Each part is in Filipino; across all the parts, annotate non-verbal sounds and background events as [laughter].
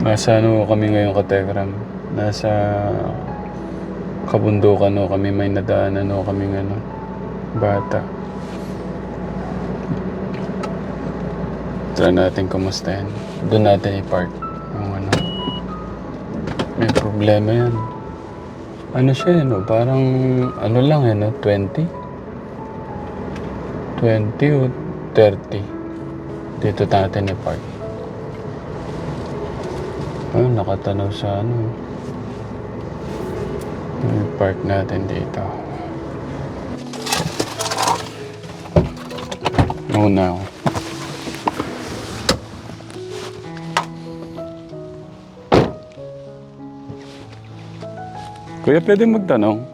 Nasa ano kami ngayon kategram. Nasa kabundukan o kami may nadaanan o kami ano, bata. Try natin kumustahin. Doon natin i-park. Yung ano. May problema yan. Ano siya no? Parang ano lang eh no? 20? 20 o 30. Dito natin i-park. Ah, nakatanaw sa ano. I-park natin dito. Muna ako. Kuya, pwede magtanong?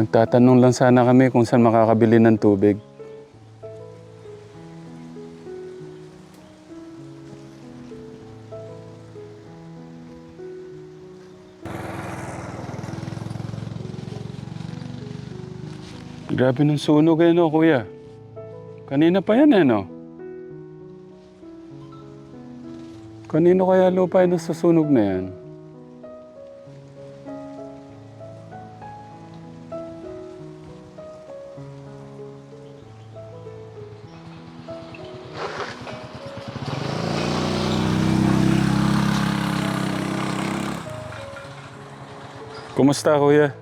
Magtatanong lang sana kami kung saan makakabili ng tubig. Grabe ng sunog eh, no, kuya? Kanina pa yan eh, no? Kanino kaya lupa yung nasusunog na yan? Kumusta, kuya?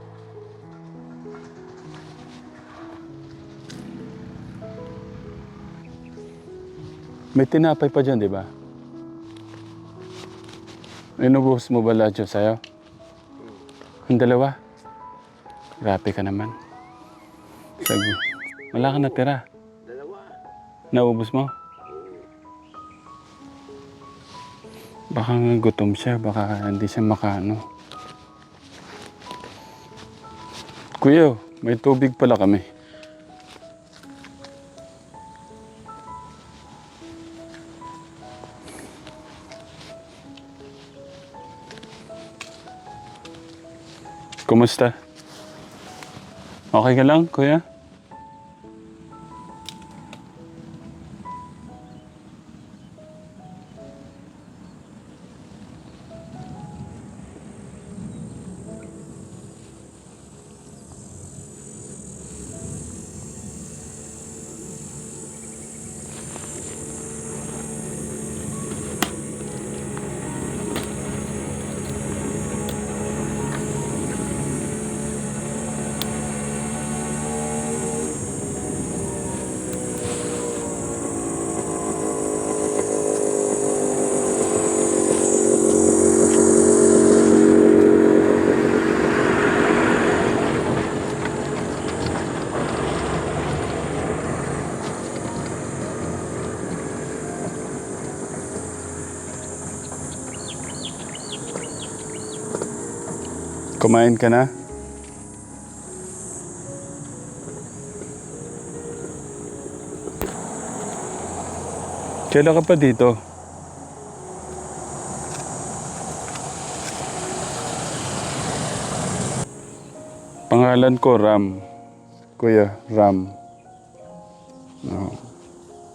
May tinapay pa dyan, di ba? Inubuhos mo ba lahat yun sa'yo? Ang dalawa? Grabe ka naman. Sabi, wala ka natira. Dalawa. Naubos mo? Baka nga gutom siya, baka hindi siya makaano. Kuya, may tubig pala kami. Kumusta? Okay ka lang, kuya? Kumain ka na? Kailan ka pa dito? Pangalan ko Ram. Kuya, Ram. No.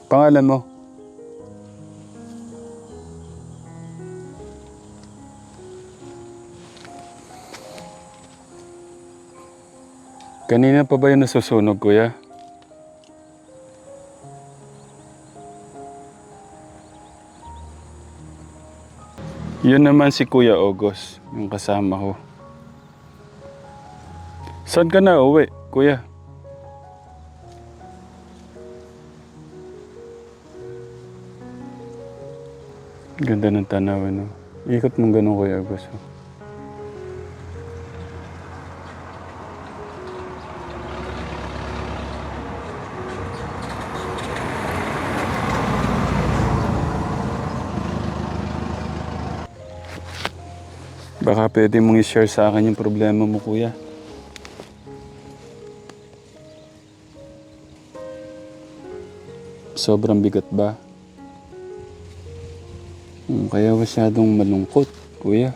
Pangalan mo? Kanina pa ba yung nasusunog, kuya? Yun naman si Kuya Ogos, yung kasama ko. Saan ka na uwi, kuya? Ganda ng tanaw, ano? Ikot mong ganun, Kuya Ogos. oh. Baka pwede mong i-share sa akin yung problema mo, kuya. Sobrang bigat ba? Hmm, kaya masyadong malungkot, kuya.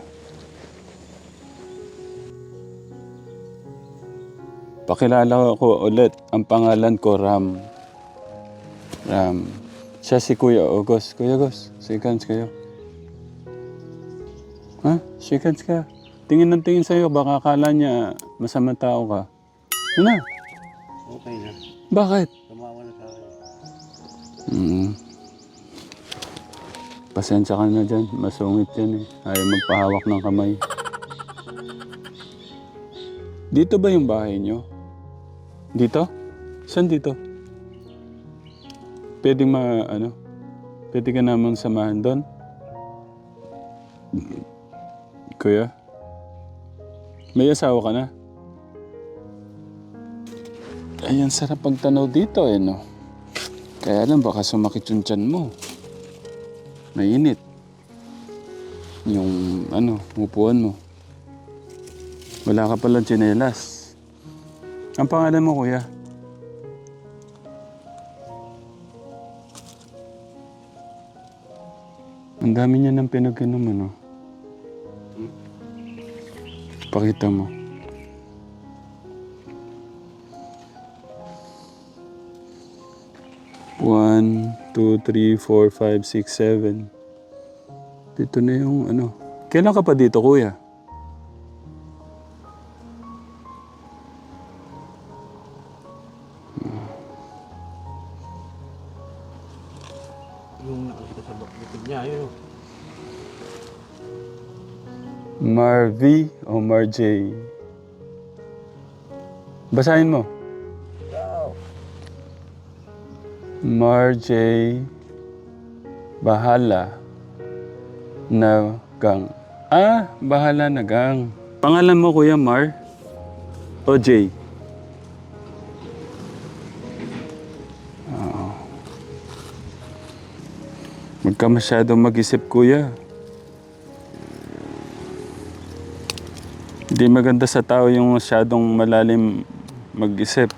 Pakilala ko ulit. Ang pangalan ko Ram. Ram. Siya si Kuya August. Kuya August, seconds kayo. Ha? Seconds ka. Tingin ng tingin sa'yo. Baka akala niya masamang tao ka. Yun na. Okay na. Bakit? Tumawa na sa akin. Mm. Pasensya ka na dyan. Masungit yan eh. Ayaw magpahawak ng kamay. Dito ba yung bahay nyo? Dito? Saan dito? Pwede ma, ano? Pwede ka namang samahan doon? Kuya? May asawa ka na? Ayan, sarap pagtanaw dito eh, no? Kaya lang, baka sumakit mo. Mainit. Yung, ano, upuan mo. Wala ka palang tsinelas. Ang pangalan mo, kuya? Ang dami niya ng pinag-inom, ano? Pakita mo. One, two, three, four, five, six, seven. Dito na yung ano. Kailan ka pa dito, kuya? Marjay? Basahin mo. Marjay Bahala na gang. Ah, Bahala na gang. Pangalan mo Kuya Mar? O Jay? Oo. Huwag ka masyadong mag-isip, Kuya. Hindi maganda sa tao yung masyadong malalim mag-isip.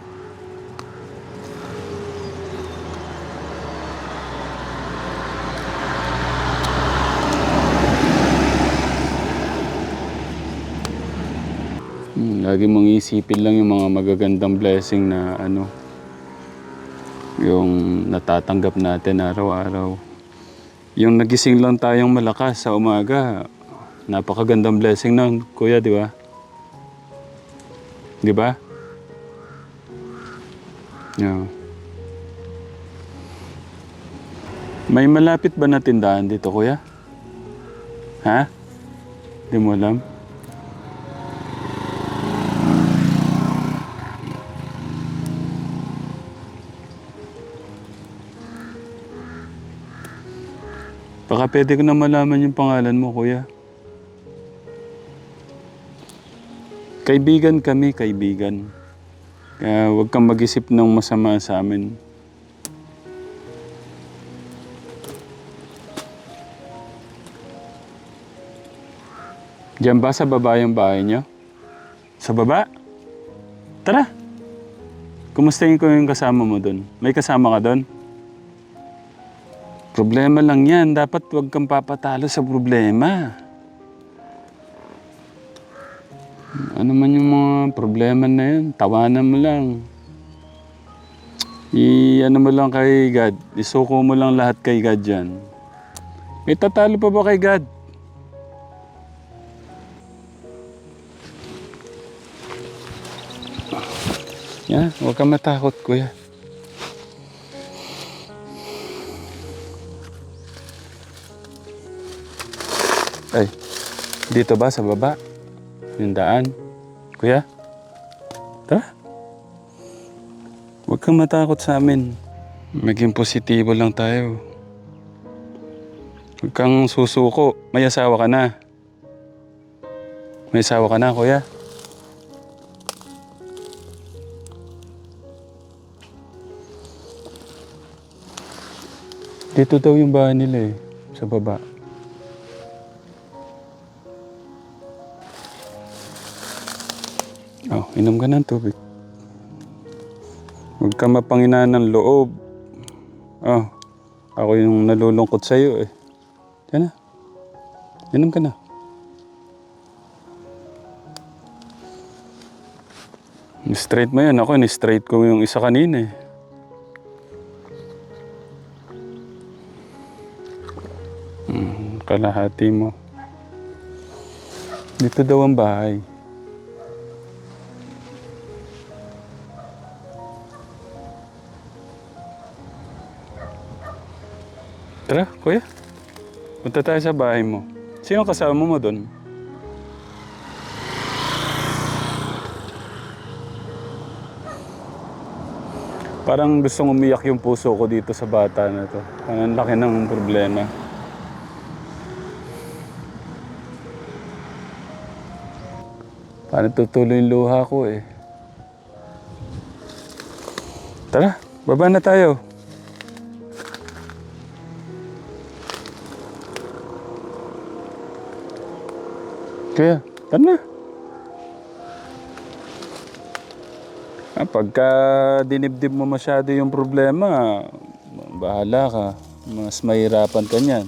Hmm, lagi mong isipin lang yung mga magagandang blessing na ano, yung natatanggap natin araw-araw. Yung nagising lang tayong malakas sa umaga, napakagandang blessing nun, kuya, di ba? Di ba? Yeah. May malapit ba na tindahan dito, kuya? Ha? Di mo alam? Baka pwede ko na malaman yung pangalan mo, kuya. Kaibigan kami, kaibigan. Kaya huwag kang mag-isip ng masama sa amin. Diyan ba sa baba yung bahay niyo? Sa baba? Tara! Kumustahin ko yung kasama mo doon? May kasama ka doon? Problema lang yan. Dapat huwag kang papatalo sa problema. Ano man yung mga problema na yan, tawanan mo lang. I, ano mo lang kay God. Isuko mo lang lahat kay God dyan. May tatalo pa ba kay God? Yan, huwag kang matakot, kuya. Ay, dito ba sa baba? Yung daan? Kuya? Tara. Huwag kang matakot sa amin. Maging positibo lang tayo. Huwag kang susuko. May asawa ka na. May asawa ka na, kuya. Dito daw yung bahay nila eh. Sa baba. Inom ka ng tubig. Huwag ka mapanginaan ng loob. Oh, ako yung nalulungkot sa'yo eh. Yan na. Inom ka na. Straight mo yan. Ako, ni-straight ko yung isa kanina eh. Hmm, kalahati mo. Dito daw ang bahay. Tara, kuya. Punta tayo sa bahay mo. Sino kasama mo doon? Parang gustong umiyak yung puso ko dito sa bata na to. Ang laki ng problema. Parang tutuloy yung luha ko eh. Tara, baba na tayo. Kaya, tara na. Ah, pagka dinibdib mo masyado yung problema, bahala ka. Mas mahirapan ka niyan.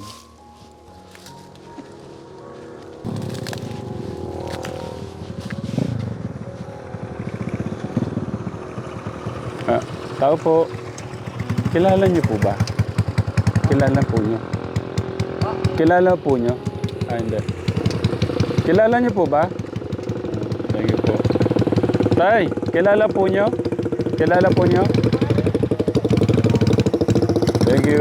Ah, tao po. Kilala niyo po ba? Kilala po niyo? Kilala po niyo? Ah, hindi. Kilala niyo po ba? Thank you po. Tay, kilala po niyo? Kilala po niyo? Thank you.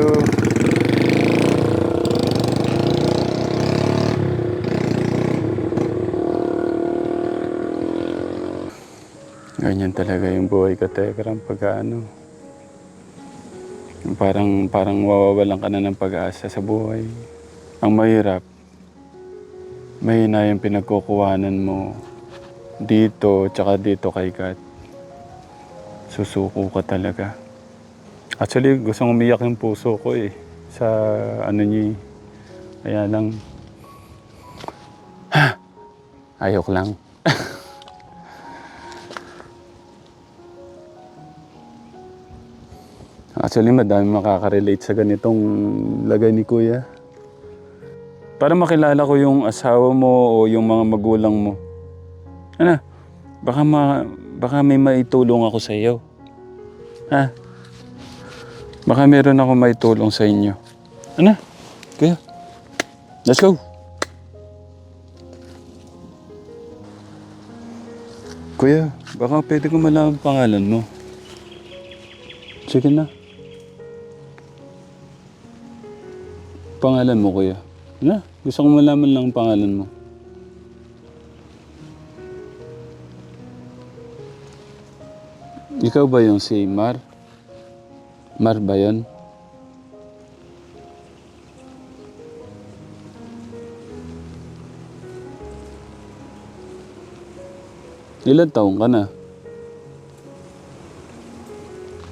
Ganyan talaga yung buhay ka, Tekram, pag ano. Parang, parang mawawalan ka na ng pag-asa sa buhay. Ang mahirap, mahina yung pinagkukuhanan mo dito, tsaka dito kay God. Susuko ka talaga. Actually, gustong umiyak yung puso ko eh. Sa ano niya eh. Kaya lang, [sighs] ayok lang. [laughs] Actually, madami makaka-relate sa ganitong lagay ni Kuya. Para makilala ko yung asawa mo o yung mga magulang mo. Ano? Baka, ma, baka may maitulong ako sa iyo. Ha? Baka meron ako maitulong sa inyo. Ano? Kuya. Let's go. Kuya, baka pwede ko malaman ang pangalan mo. Sige na. Pangalan mo, kuya. Na, gusto ko malaman lang ang pangalan mo. Ikaw ba yung si Mar? Mar ba yun? Ilan taong ka na?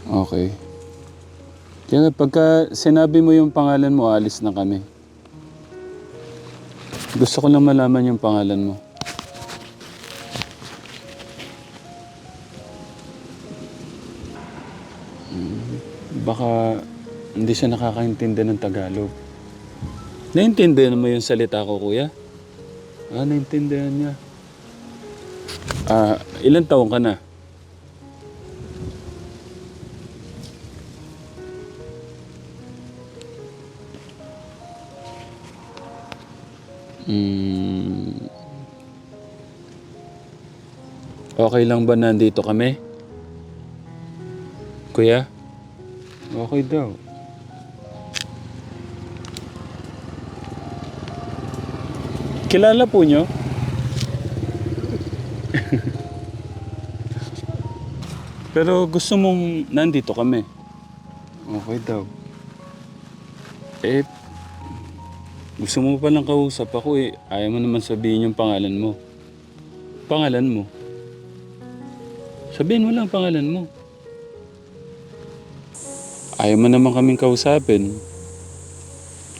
Okay. Kaya pagka sinabi mo yung pangalan mo, alis na kami. Gusto ko lang malaman yung pangalan mo. Hmm, Baka hindi siya nakakaintindi ng Tagalog. Naintindihan mo yung salita ko, kuya? Ah, naintindihan niya. Ah, ilan taong ka na? Hmm. Okay lang ba nandito kami? Kuya? Okay daw. Kilala po nyo? [laughs] Pero gusto mong nandito kami. Okay daw. Eh, gusto mo palang kausap ako eh. Ayaw mo naman sabihin yung pangalan mo. Pangalan mo. Sabihin mo lang pangalan mo. Ayaw mo naman kaming kausapin.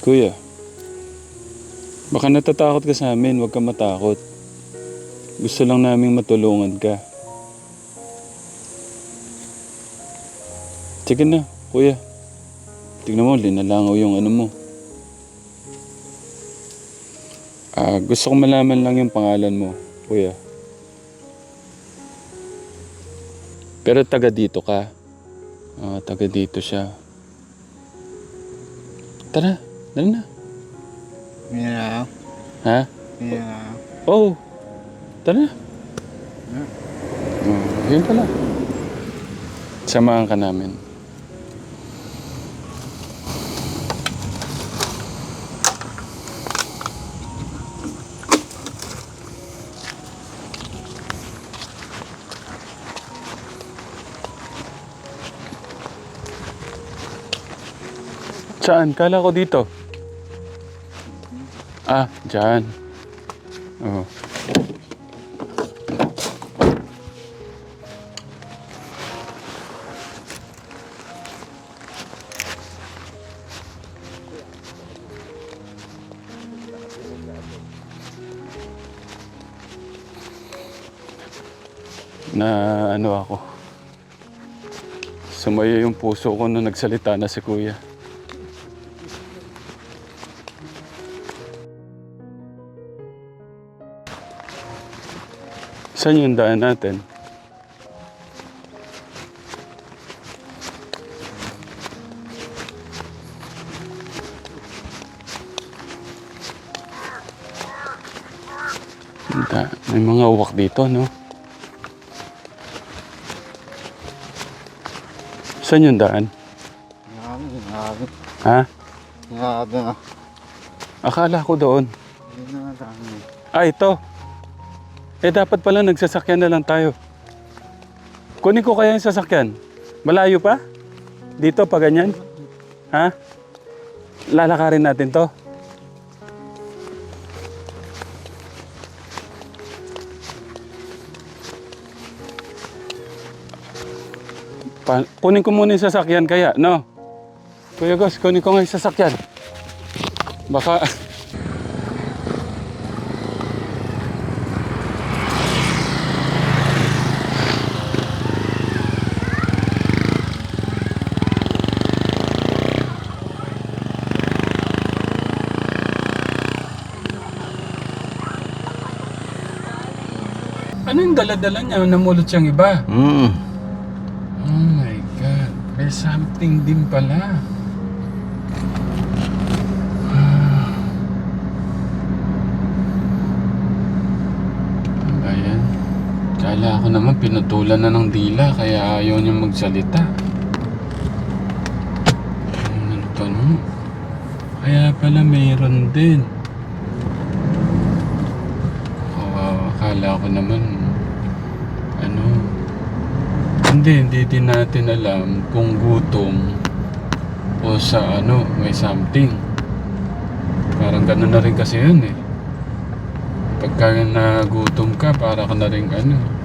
Kuya, baka natatakot ka sa amin, huwag ka matakot. Gusto lang naming matulungan ka. Sige na, kuya. Tignan mo, linalangaw yung ano mo. Ah, gusto ko malaman lang yung pangalan mo, kuya. Pero taga dito ka. Ah, taga dito siya. Tara, tara na. Yeah. Ha? Yeah. Oh, tara na. Oh, yun pala. Samahan ka namin. Saan? Kala ko dito. Ah, dyan. Oh. na ano ako. Sumayo yung puso ko nung nagsalita na si Kuya. Saan yung daan natin? May mga uwak dito, no? Saan yung daan? Grabe. Ha? Grabe ah. Akala ko doon. Hindi na dami. Ah, ito. Eh, dapat pala nagsasakyan na lang tayo. Kunin ko kaya yung sasakyan. Malayo pa? Dito, pa ganyan? Ha? Lalakarin natin to. Pa- kunin ko muna yung sasakyan kaya, no? Kuya Gus, kunin ko nga yung sasakyan. Baka... Ano yung dala-dala niya? Namulot siyang iba. Mm. Oh my God. May something din pala. Ano ba yan? Kala ko naman pinutulan na ng dila kaya ayaw niya magsalita. Ano to no? Kaya pala mayroon din. Kawawa, akala ko naman ano hindi, hindi din natin alam kung gutom o sa ano, may something. Parang gano'n na rin kasi yun eh. Pagka nagutom ka, para ka na rin ano.